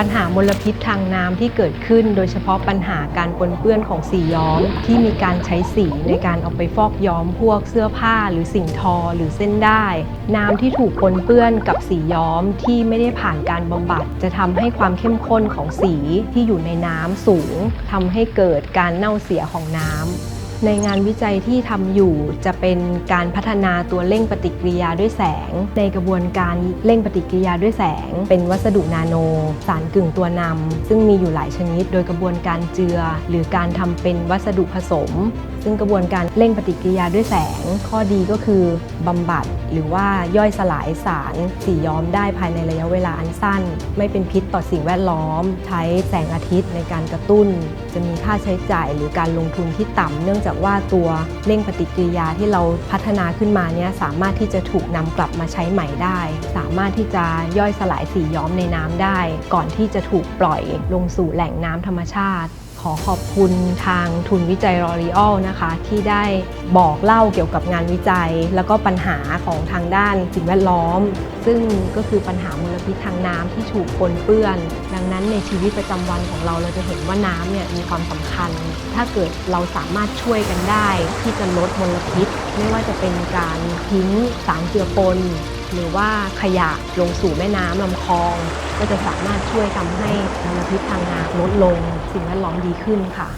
ปัญหามลพิษทางน้ำที่เกิดขึ้น โดยเฉพาะปัญหาการปนเปื้อนของสีย้อม ที่มีการใช้สีในการเอาไปฟอกย้อมพวกเสื้อผ้า หรือสิ่งทอหรือเส้นได้ น้ำที่ถูกปนเปื้อนกับสีย้อมที่ไม่ได้ผ่านการบำบัด จะทำให้ความเข้มข้นของสีที่อยู่ในน้ำสูงทำให้เกิดการเน่าเสียของน้ำ ในงานวิจัยที่ทำอยู่จะเป็นการพัฒนาตัวเร่งปฏิกิริยาด้วยแสง ในกระบวนการเร่งปฏิกิริยาด้วยแสง เป็นวัสดุนาโน สารกึ่งตัวนำซึ่งมีอยู่หลายชนิด โดยกระบวนการเจือ หรือการทำเป็นวัสดุผสม ซึ่งกระบวนการเร่งปฏิกิริยาด้วยแสง ข้อดีก็คือบำบัดหรือว่าย่อยสลายสารสีย้อมได้ภายในระยะเวลาอันสั้น ไม่เป็นพิษต่อสิ่งแวดล้อม ใช้แสงอาทิตย์ในการกระตุ้น จะมีค่าใช้จ่ายหรือการลงทุนที่ต่ำเนื่องจากว่าตัวเร่งปฏิกิริยาที่เราพัฒนาขึ้นมาเนี่ยสามารถที่จะถูกนำกลับมาใช้ใหม่ได้ สามารถที่จะย่อยสลายสีย้อมในน้ำได้ ก่อนที่จะถูกปล่อยลงสู่แหล่งน้ำธรรมชาติ อขอบคุณทางทุนวิจัยรอรีออลนะคะที่ได้บอกเล่าเกี่ยวกับงานวิจัย แล้วก็ปัญหาของทางด้านสิ่งแวดล้อม ซึ่งก็คือปัญหามลพิษทางน้ำที่ถูกปนเปื้อน ดังนั้นในชีวิตประจำวันของเราเราจะเห็นว่าน้ำเนี่ยมีความสำคัญ ถ้าเกิดเราสามารถช่วยกันได้ที่จะลดมลพิษ ไม่ว่าจะเป็นการทิ้งสารเจือปน หรือว่าขยะลงสู่แม่น้ำลำคลอง ก็จะสามารถช่วยทำให้มลพิษทางน้ำลดลงสิ่งแวดล้อมดีขึ้นค่ะ